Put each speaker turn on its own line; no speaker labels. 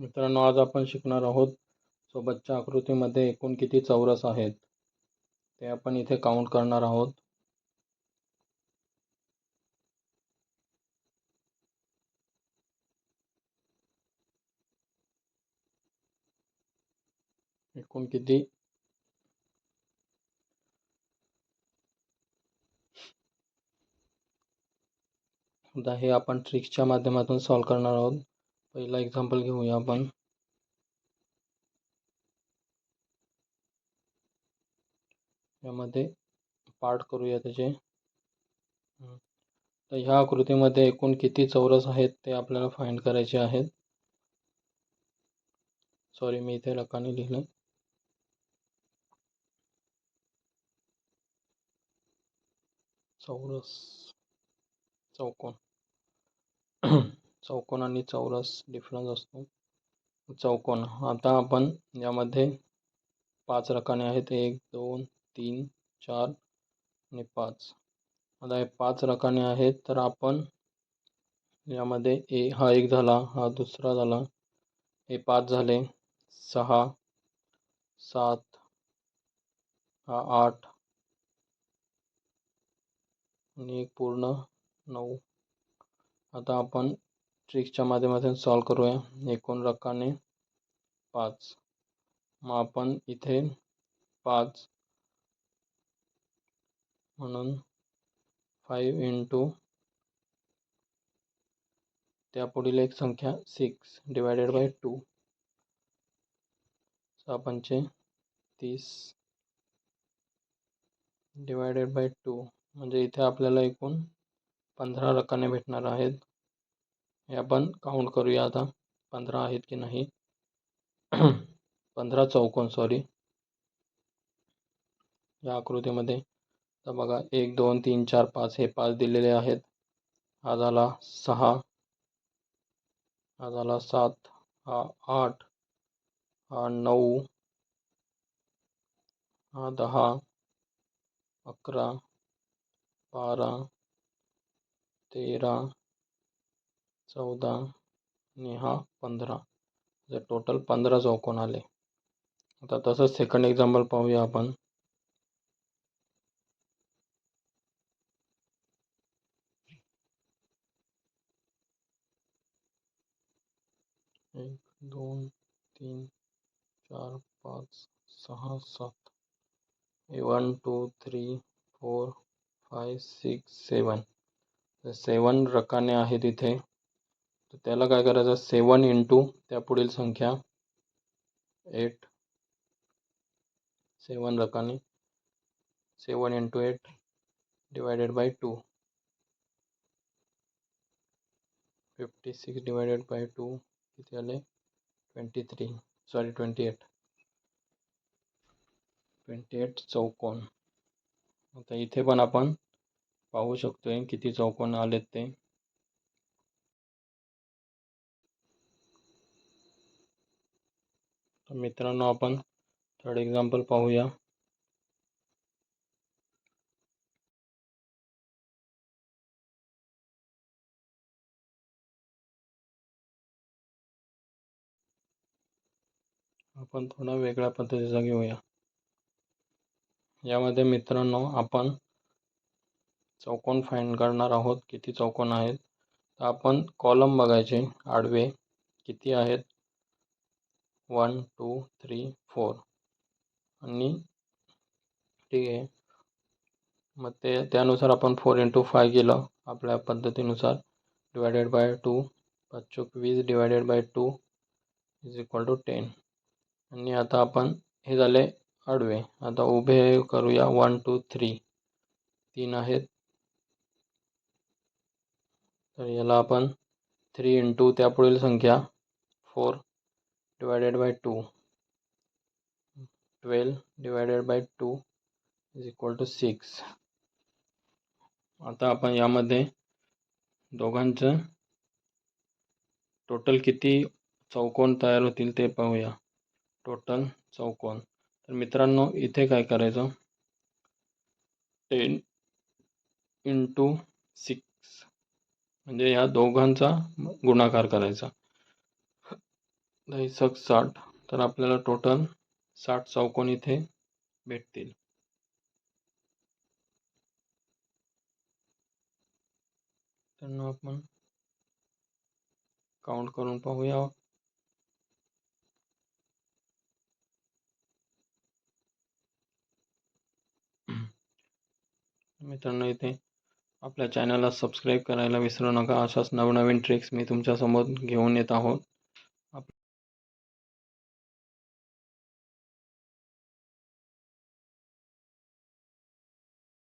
मित्रांनो आज आपण शिकणार आहोत सोबतच्या आकृतीमध्ये एकूण किती चौरस आहेत ते आपण इथे काउंट करणार आहोत. एकूण किती? आता हे आपण ट्रिक्सच्या माध्यमातून सॉल्व करणार आहोत. पहिला एक्झाम्पल घेऊया आपण. यामध्ये पार्ट करूया त्याचे. तर ह्या आकृतीमध्ये एकूण किती चौरस आहेत ते आपल्याला फाइंड करायचे आहेत. सॉरी मी इथे लकाने लिहिलं चौरस. चौकोन. चौकोन आणि चौरस डिफरन्स असतो. चौकोन आता आपण यामध्ये पाच रकाने आहेत. एक दोन तीन चार आणि पाच. आता हे पाच रकाने आहेत तर आपण यामध्ये ए हा एक झाला हा दुसरा झाला. हे पाच झाले सहा सात हा आठ आणि एक पूर्ण नऊ. आता आपण ट्रिक्सच्या माध्यमातून सॉल्व करूया. एकूण रकाने पाच. मग आपण इथे पाच. म्हणून फाईव्ह इंटू त्यापुढील एक संख्या सिक्स डिवायडेड बाय टू सहा पंचे तीस. डिवायडेड बाय टू म्हणजे इथे आपल्याला एकूण पंधरा रकाने भेटणार आहेत. हे आपण काउंट करूया आता. पंधरा आहेत की नाही? पंधरा चौकोन सॉरी या आकृतीमध्ये. तर बघा एक दोन तीन चार पाच हे पाच दिलेले आहेत. हा झाला सहा. हा झाला सात. हा आठ. हा नऊ. हा दहा. अकरा. बारा. तेरा. चौदा आणि हा पंधरा. म्हणजे टोटल पंधरा चौकोन आले. आता तसंच सेकंड एक्झाम्पल पाहूया आपण. एक दोन तीन चार पाच सहा सात. One two three four five six seven seven रकाने आहेत इथे. तर त्याला काय करायचं? सेवन इंटू त्या पुढील संख्या एट सेवन रकाने seven into eight divided by two fifty six divided by two किती आले? Twenty three sorry twenty eight twenty eight चौकोन. आता इथे पण आपण पाहू शकतो आहे किती चौकोन आलेत ते. तर मित्रांनो आपण थर्ड एक्झाम्पल पाहूया. आपण थोडा वेगळ्या पद्धतीचा घेऊया. यामध्ये मित्रांनो आपण चौकोन फाईंड करणार आहोत किती चौकोन आहेत. तर आपण कॉलम बघायचे आडवे किती आहेत? One two three four. आणि ठीक आहे. मग ते त्यानुसार आपण फोर इंटू फाय केलं आपल्या पद्धतीनुसार. डिवायडेड बाय टू पाचशे वीस divided by two is equal to ten आणि आता आपण हे झाले आडवे. आता उभे करूया वन टू थ्री तीन आहेत. तर याला आपण थ्री इंटू त्यापुढील संख्या four divided by two twelve divided by two is equal to six आता आपण यामध्ये दोघांचं टोटल किती चौकोन तयार होतील ते पाहूया. टोटल चौकोन. तर मित्रांनो इथे काय करायचं? टेन इंटू सिक्स म्हणजे या दोघांचा गुणाकार करायचा. दहीसक साठ. तर आपल्याला टोटल साठ चौकोन इथे भेटतील. त्यांना आपण काउंट करून पाहूया. मित्रांनो इथे आपल्या चॅनलला सबस्क्राईब करायला विसरू नका. अशाच नवनवीन ट्रिक्स मी तुमच्यासमोर घेऊन येत आहोत.